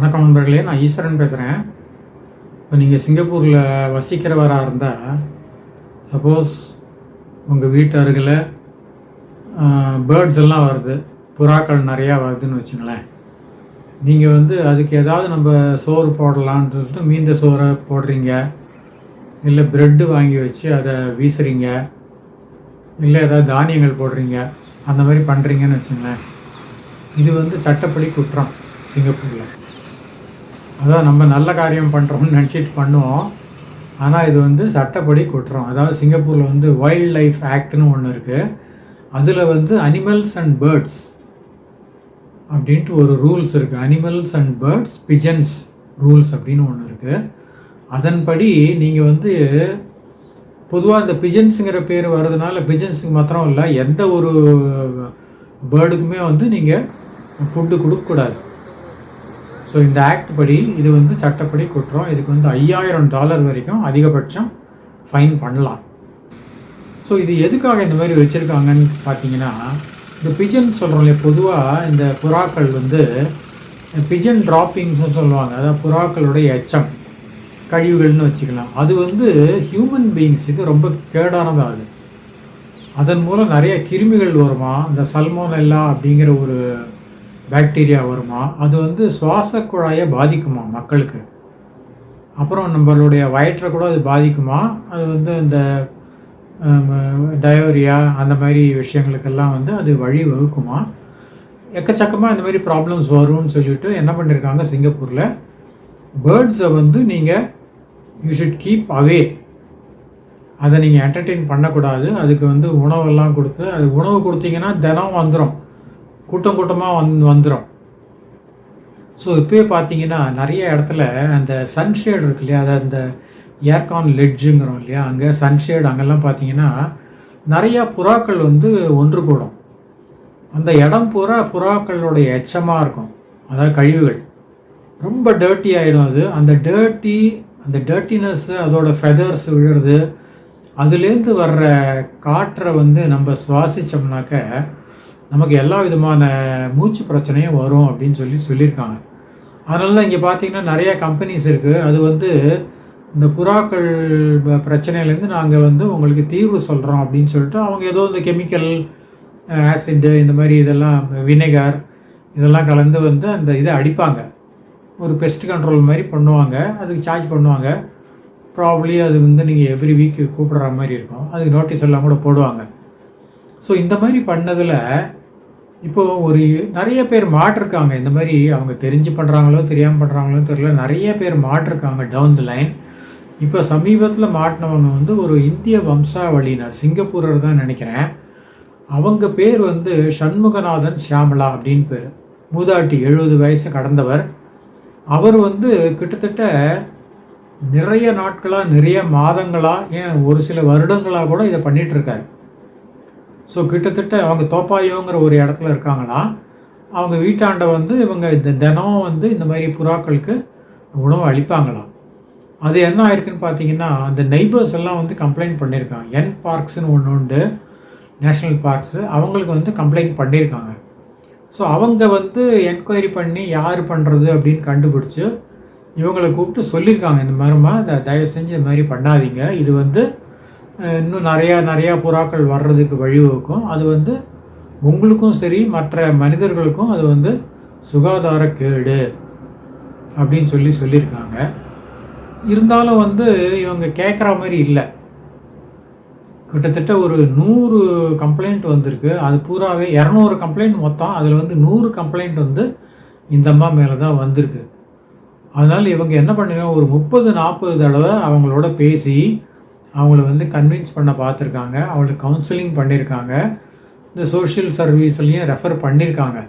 வணக்கம் நண்பர்களே நான் ஈஸ்வரன் பேசுகிறேன் இப்போ நீங்கள் சிங்கப்பூரில் வசிக்கிறவராக இருந்தால் சப்போஸ் உங்கள் வீட்டு அருகில் பேர்ட்ஸ் எல்லாம் வருது புறாக்கள் நிறையா வருதுன்னு வச்சுங்களேன். நீங்கள் வந்து அதுக்கு ஏதாவது நம்ம சோறு போடலான்னு சொல்லிட்டு மீந்த சோறை போடுறீங்க இல்லை ப்ரெட்டு வாங்கி வச்சு அதை வீசுறீங்க இல்லை ஏதாவது தானியங்கள் போடுறீங்க அந்த மாதிரி பண்ணுறீங்கன்னு வச்சுங்களேன். இது வந்து சட்டப்படி குற்றம் சிங்கப்பூரில். அதான் நம்ம நல்ல காரியம் பண்ணுறோம்னு நினச்சிட்டு பண்ணுவோம். ஆனால் இது வந்து சட்டப்படி கொட்டுறோம் அதாவது சிங்கப்பூரில் வந்து வைல்ட் லைஃப் ஆக்ட்னு ஒன்று இருக்குது அதில் வந்து அனிமல்ஸ் அண்ட் பேர்ட்ஸ் அப்படின்ட்டு ஒரு ரூல்ஸ் இருக்குது animals and birds pigeons rules அப்படின்னு ஒன்று இருக்குது அதன்படி நீங்கள் வந்து பொதுவாக இந்த பிஜன்ஸுங்கிற பேர் வர்றதுனால பிஜன்ஸுக்கு மாத்திரம் இல்லை எந்த ஒரு பேர்டுக்குமே வந்து நீங்கள் ஃபுட்டு கொடுக்கக்கூடாது ஸோ இந்த ஆக்ட் படி இது வந்து சட்டப்படி குற்றம். இதுக்கு வந்து ஐயாயிரம் டாலர் வரைக்கும் அதிகபட்சம் ஃபைன் பண்ணலாம். ஸோ இது எதுக்காக இந்த மாதிரி வச்சுருக்காங்கன்னு பார்த்தீங்கன்னா இந்த பிஜன் சொல்கிறோம் இல்லையா பொதுவாக இந்த புறாக்கள் வந்து பிஜன் ட்ராப்பிங்ஸ்னு சொல்லுவாங்க. அதாவது புறாக்களுடைய எச்சம் கழிவுகள்னு வச்சுக்கலாம். அது வந்து ஹியூமன் பீயிங்ஸுக்கு ரொம்ப கேடானதாக அது. அதன் மூலம் நிறைய கிருமிகள் வருமா? இந்த சல்மோனெல்லா அப்படிங்கிற ஒரு பாக்டீரியா வருமா? அது வந்து சுவாச குழாயை பாதிக்குமா மக்களுக்கு? அப்புறம் நம்மளுடைய வயிற்றை கூட அது பாதிக்குமா? அது வந்து இந்த டயோரியா அந்த மாதிரி விஷயங்களுக்கெல்லாம் வந்து அது வழி வகுக்குமா? எக்கச்சக்கமாக இந்த மாதிரி ப்ராப்ளம்ஸ் வரும்னு சொல்லிட்டு என்ன பண்ணியிருக்காங்க சிங்கப்பூரில்? பேர்ட்ஸை வந்து நீங்கள் யூ ஷுட் கீப் அவே அதை நீங்கள் என்டர்டெயின் பண்ணக்கூடாது. அதுக்கு வந்து உணவெல்லாம் கொடுத்து அது உணவு கொடுத்தீங்கன்னா தினம் வந்துடும் கூட்டம் கூட்டமாக வந் வந்துடும் ஸோ இப்போயே பார்த்தீங்கன்னா நிறைய இடத்துல அந்த சன்ஷேட் இருக்கு இல்லையா? அதை அந்த ஏர்கான் லெட்ஜுங்கிறோம் இல்லையா? அங்கே சன்ஷேட் அங்கெல்லாம் பார்த்தீங்கன்னா நிறையா புறாக்கள் வந்து ஒன்று கூடும் அந்த இடம் பூரா புறாக்களுடைய எச்சமாக இருக்கும். அதாவது கழிவுகள். ரொம்ப டர்ட்டி ஆகிடும் அது. அந்த டேர்ட்டி அந்த டேர்ட்டினஸ்ஸு அதோடய ஃபெதர்ஸ் விழுறது அதுலேருந்து வர்ற காற்றை வந்து நம்ம சுவாசித்தோம்னாக்க நமக்கு எல்லா விதமான மூச்சு பிரச்சனையும் வரும் அப்படின்னு சொல்லி சொல்லியிருக்காங்க. அதனால தான் இங்கே பார்த்தீங்கன்னா நிறைய கம்பெனிஸ் இருக்குது அது வந்து இந்த புறாக்கள் ப- பிரச்சனையிலேருந்து நாங்கள் வந்து உங்களுக்கு தீர்வு சொல்கிறோம் அப்படின்னு சொல்லிட்டு அவங்க ஏதோ இந்த கெமிக்கல் ஆசிட்டு இந்த மாதிரி இதெல்லாம் வினேகர் இதெல்லாம் கலந்து வந்து அந்த இதை அடிப்பாங்க. ஒரு பெஸ்ட் கண்ட்ரோல் மாதிரி பண்ணுவாங்க. அதுக்கு சார்ஜ் பண்ணுவாங்க. ப்ராப்ளி அது வந்து நீங்கள் எவ்ரி வீக் கூப்பிடுற மாதிரி இருக்கும். அதுக்கு நோட்டீஸ் எல்லாம் கூட போடுவாங்க. ஸோ இந்த மாதிரி பண்ணதில் இப்போது ஒரு நிறைய பேர் மாட்டிருக்காங்க. இந்த மாதிரி அவங்க தெரிஞ்சு பண்ணுறாங்களோ தெரியாமல் பண்ணுறாங்களோ தெரியல. நிறைய பேர் மாட்டிருக்காங்க டவுன் தி லைன் இப்போ சமீபத்தில் மாட்டினவங்க வந்து ஒரு இந்திய வம்சாவளியினர் சிங்கப்பூரர் தான் நினைக்கிறேன். அவங்க பேர் வந்து சண்முகநாதன் ஷியாமலா அப்படின்னு பேர். மூதாட்டி எழுபது வயசு கடந்தவர். அவர் வந்து கிட்டத்தட்ட நிறைய நாட்களாக நிறைய மாதங்களாக ஏன் ஒரு சில வருடங்களாக கூட இதை பண்ணிகிட்ருக்காரு ஸோ கிட்டத்தட்ட அவங்க தோப்பாயோங்கிற ஒரு இடத்துல இருக்காங்கன்னா அவங்க வீட்டாண்ட வந்து இவங்க இந்த தினம் வந்து இந்த மாதிரி புறாக்களுக்கு உணவு அளிப்பாங்களாம். அது என்ன ஆயிருக்குன்னு பார்த்தீங்கன்னா அந்த நெய்பர்ஸ் எல்லாம் வந்து கம்ப்ளைண்ட் பண்ணியிருக்காங்க. என் பார்க்ஸ்னு ஒன்று உண்டு நேஷ்னல் பார்க்ஸு அவங்களுக்கு வந்து கம்ப்ளைண்ட் பண்ணியிருக்காங்க. ஸோ அவங்க வந்து என்கொயரி பண்ணி யார் பண்ணுறது அப்படின்னு கண்டுபிடிச்சி இவங்களை கூப்பிட்டு சொல்லியிருக்காங்க. இந்த மாதிரிமா தயவு செஞ்சு இந்த மாதிரி பண்ணாதீங்க. இது வந்து இன்னும் நிறையா நிறையா புறாக்கள் வர்றதுக்கு வழிவகுக்கும் அது வந்து உங்களுக்கும் சரி மற்ற மனிதர்களுக்கும் அது வந்து சுகாதார கேடு அப்படின்னு சொல்லி சொல்லியிருக்காங்க. இருந்தாலும் வந்து இவங்க கேட்குற மாதிரி இல்லை. கிட்டத்தட்ட ஒரு நூறு கம்ப்ளைண்ட் வந்திருக்கு. அது பூராவே இரநூறு கம்ப்ளைண்ட் மொத்தம். அதில் வந்து நூறு கம்ப்ளைண்ட் வந்து இந்த அம்மா மேலே தான் வந்திருக்கு. அதனால் இவங்க என்ன பண்ணினா ஒரு முப்பது நாற்பது தடவை அவங்களோட பேசி அவங்கள வந்து கன்வின்ஸ் பண்ண பார்த்துருக்காங்க அவளுக்கு கவுன்சிலிங் பண்ணியிருக்காங்க இந்த சோஷியல் சர்வீஸ்லேயும் ரெஃபர் பண்ணியிருக்காங்க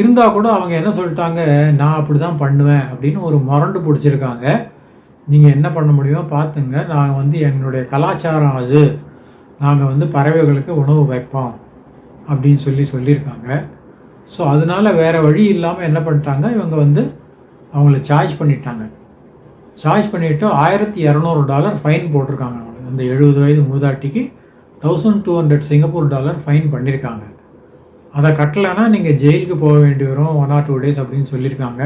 இருந்தால் கூட அவங்க என்ன சொல்லிட்டாங்க? நான் அப்படி தான் பண்ணுவேன் அப்படின்னு ஒரு முரண்டு பிடிச்சிருக்காங்க. நீங்கள் என்ன பண்ண முடியுமோ பார்த்துங்க நாங்கள் வந்து எங்களுடைய கலாச்சாரம் அது. நாங்கள் வந்து பறவைகளுக்கு உணவு வைப்போம் அப்படின்னு சொல்லி சொல்லியிருக்காங்க ஸோ அதனால வேறு வழி இல்லாமல் என்ன பண்ணிட்டாங்க? இவங்க வந்து அவங்கள சார்ஜ் பண்ணிட்டாங்க. சார்ஜ் பண்ணிவிட்டு ஆயிரத்தி இரநூறு டாலர் ஃபைன் போட்டிருக்காங்க. அவங்களுக்கு அந்த எழுபது வயது மூதாட்டிக்கு thousand two hundred Singapore dollar fine பண்ணியிருக்காங்க அதை கட்டலைன்னா நீங்கள் ஜெயிலுக்கு போக வேண்டி வரும் ஒன் ஆர் டூ டேஸ் அப்படின்னு சொல்லியிருக்காங்க.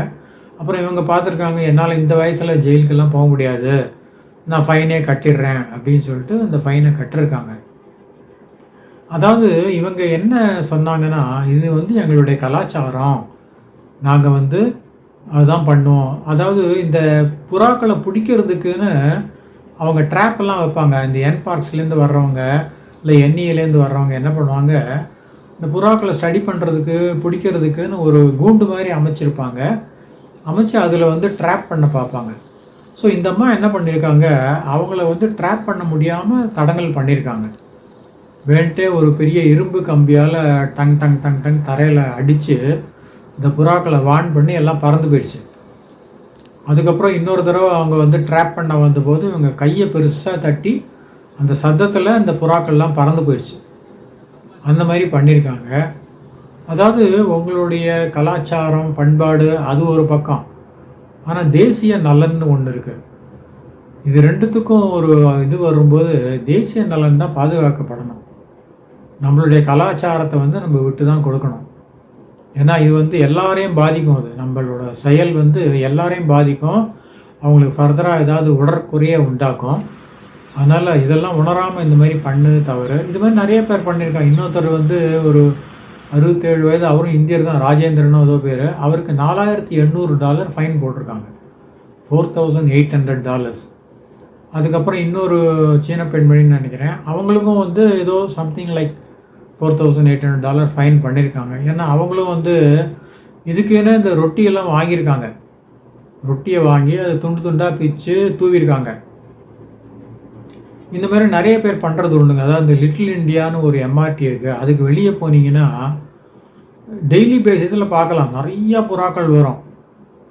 அப்புறம் இவங்க பார்த்துருக்காங்க என்னால் இந்த வயசில் ஜெயிலுக்கெல்லாம் போக முடியாது. நான் ஃபைனே கட்டிடுறேன் அப்படின்னு சொல்லிட்டு அந்த ஃபைனை கட்டிருக்காங்க. அதாவது இவங்க என்ன சொன்னாங்கன்னா இது வந்து எங்களுடைய கலாச்சாரம். நாங்கள் வந்து அதுதான் பண்ணுவோம். அதாவது இந்த புறாக்களை பிடிக்கிறதுக்குன்னு அவங்க ட்ராப் எல்லாம் வைப்பாங்க. இந்த என் பார்க்ஸ்லேருந்து வர்றவங்க இல்லை என்இலேருந்து வர்றவங்க என்ன பண்ணுவாங்க? இந்த புறாக்களை ஸ்டடி பண்ணுறதுக்கு பிடிக்கிறதுக்குன்னு ஒரு கூண்டு மாதிரி அமைச்சிருப்பாங்க. அமைச்சு அதில் வந்து ட்ராப் பண்ண பார்ப்பாங்க. ஸோ இந்த அம்மா என்ன பண்ணியிருக்காங்க அவங்கள வந்து ட்ராப் பண்ண முடியாமல் தடங்கல் பண்ணியிருக்காங்க வேண்ட்டே ஒரு பெரிய இரும்பு கம்பியால் டங் டங் டங் டங் தரையில் அடித்து இந்த புறாக்களை வான் பண்ணி எல்லாம் பறந்து போயிடுச்சு. அதுக்கப்புறம் இன்னொரு தடவை அவங்க வந்து ட்ராப் பண்ண வந்தபோது இவங்க கையை பெருசாக தட்டி அந்த சத்தத்தில் அந்த புறாக்கள்லாம் பறந்து போயிடுச்சு. அந்த மாதிரி பண்ணியிருக்காங்க. அதாவது உங்களுடைய கலாச்சாரம் பண்பாடு அது ஒரு பக்கம். ஆனால் தேசிய நலன்னு ஒன்று இருக்குது இது ரெண்டுத்துக்கும் ஒரு இது வரும்போது தேசிய நலன் தான் பாதுகாக்கப்படணும். நம்மளுடைய கலாச்சாரத்தை வந்து நம்ம விட்டு தான் கொடுக்கணும். ஏன்னா இது வந்து எல்லாரையும் பாதிக்கும் அது. நம்மளோட செயல் வந்து எல்லாரையும் பாதிக்கும். அவங்களுக்கு ஃபர்தராக ஏதாவது உடற்குறையை உண்டாக்கும். அதனால் இதெல்லாம் உணராமல் இந்த மாதிரி பண்ணு தவறு. இது மாதிரி நிறைய பேர் பண்ணியிருக்காங்க. இன்னொருத்தர் வந்து ஒரு அறுபத்தேழு வயது அவரும் இந்தியர் தான் ராஜேந்திரனோ ஏதோ பேர். அவருக்கு நாலாயிரத்தி எண்ணூறு டாலர் ஃபைன் போட்டிருக்காங்க. Four thousand eight hundred dollars அதுக்கப்புறம் இன்னொரு சீன பெண்மணின்னு நினைக்கிறேன். அவங்களுக்கும் வந்து ஏதோ something like four thousand eight hundred dollar fine பண்ணியிருக்காங்க ஏன்னா அவங்களும் வந்து இதுக்குன்னு இந்த ரொட்டியெல்லாம் வாங்கியிருக்காங்க. ரொட்டியை வாங்கி அதை துண்டு துண்டாக பிச்சு தூவிருக்காங்க இந்த மாதிரி நிறைய பேர் பண்ணுறது உண்டுங்க. அதாவது இந்த லிட்டில் இந்தியான்னு ஒரு எம்ஆர்டி இருக்குது அதுக்கு வெளியே போனீங்கன்னா டெய்லி பேசிஸில் பார்க்கலாம். நிறையா புறாக்கள் வரும்.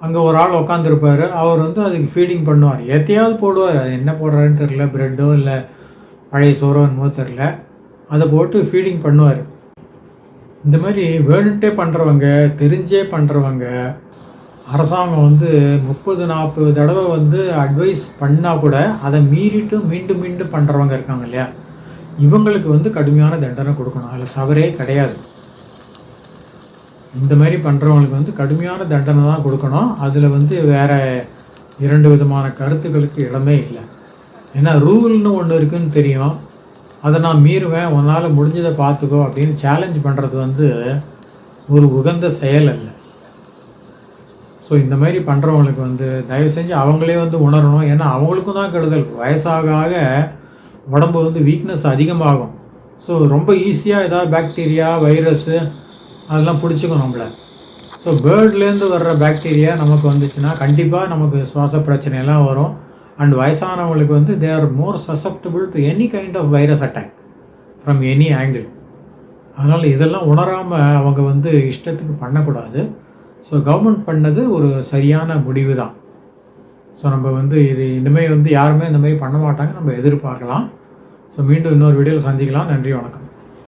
அங்கே ஒரு ஆள் உக்காந்துருப்பார். அவர் வந்து அதுக்கு ஃபீடிங் பண்ணுவார். எத்தையாவது போடுவார். அது என்ன போடுறாருன்னு தெரில ப்ரெட்டோ இல்லை பழைய சோறோ என்னமோ தெரில அதை போட்டு ஃபீடிங் பண்ணுவார். இந்த மாதிரி வேணுன்ட்டே பண்ணுறவங்க தெரிஞ்சே பண்ணுறவங்க அரசாங்கம் வந்து முப்பது நாற்பது தடவை வந்து அட்வைஸ் பண்ணால் கூட அதை மீறிட்டு மீண்டும் மீண்டும் பண்ணுறவங்க இருக்காங்க இல்லையா? இவங்களுக்கு வந்து கடுமையான தண்டனை கொடுக்கணும். அதில் தவறே கிடையாது. இந்த மாதிரி பண்ணுறவங்களுக்கு வந்து கடுமையான தண்டனை தான் கொடுக்கணும். அதில் வந்து வேறு இரண்டு விதமான கருத்துக்களுக்கு இடமே இல்லை. ஏன்னா ரூல்னு ஒன்று இருக்குதுன்னு தெரியும். அதை நான் மீறுவேன் உன்னால் முடிஞ்சதை பார்த்துக்கோ அப்படின்னு சேலஞ்ச் பண்ணுறது வந்து ஒரு உகந்த செயல் அல்ல. ஸோ இந்த மாதிரி பண்ணுறவங்களுக்கு வந்து தயவு செஞ்சு அவங்களே வந்து உணரணும். ஏன்னா அவங்களுக்கும் தான் கெடுதல். வயசாக ஆக உடம்பு வந்து வீக்னஸ் அதிகமாகும். ஸோ ரொம்ப ஈஸியாக ஏதாவது பாக்டீரியா வைரஸ்ஸு அதெல்லாம் பிடிச்சிக்கும் நம்மளை. ஸோ பேர்ட்லேருந்து வர்ற பாக்டீரியா நமக்கு வந்துச்சுன்னா கண்டிப்பாக நமக்கு சுவாச பிரச்சனையெல்லாம் வரும். அண்ட் வயசானவங்களுக்கு வந்து they are more susceptible to any kind of virus attack from any angle அதனால் இதெல்லாம் உணராமல் அவங்க வந்து இஷ்டத்துக்கு பண்ணக்கூடாது. ஸோ கவர்மெண்ட் பண்ணது ஒரு சரியான முடிவு தான் ஸோ நம்ம வந்து இது இனிமேல் வந்து யாருமே இந்த மாதிரி பண்ண மாட்டாங்க. நம்ம எதிர்பார்க்கலாம். ஸோ மீண்டும் இன்னொரு வீடியோவில் சந்திக்கலாம். நன்றி வணக்கம்.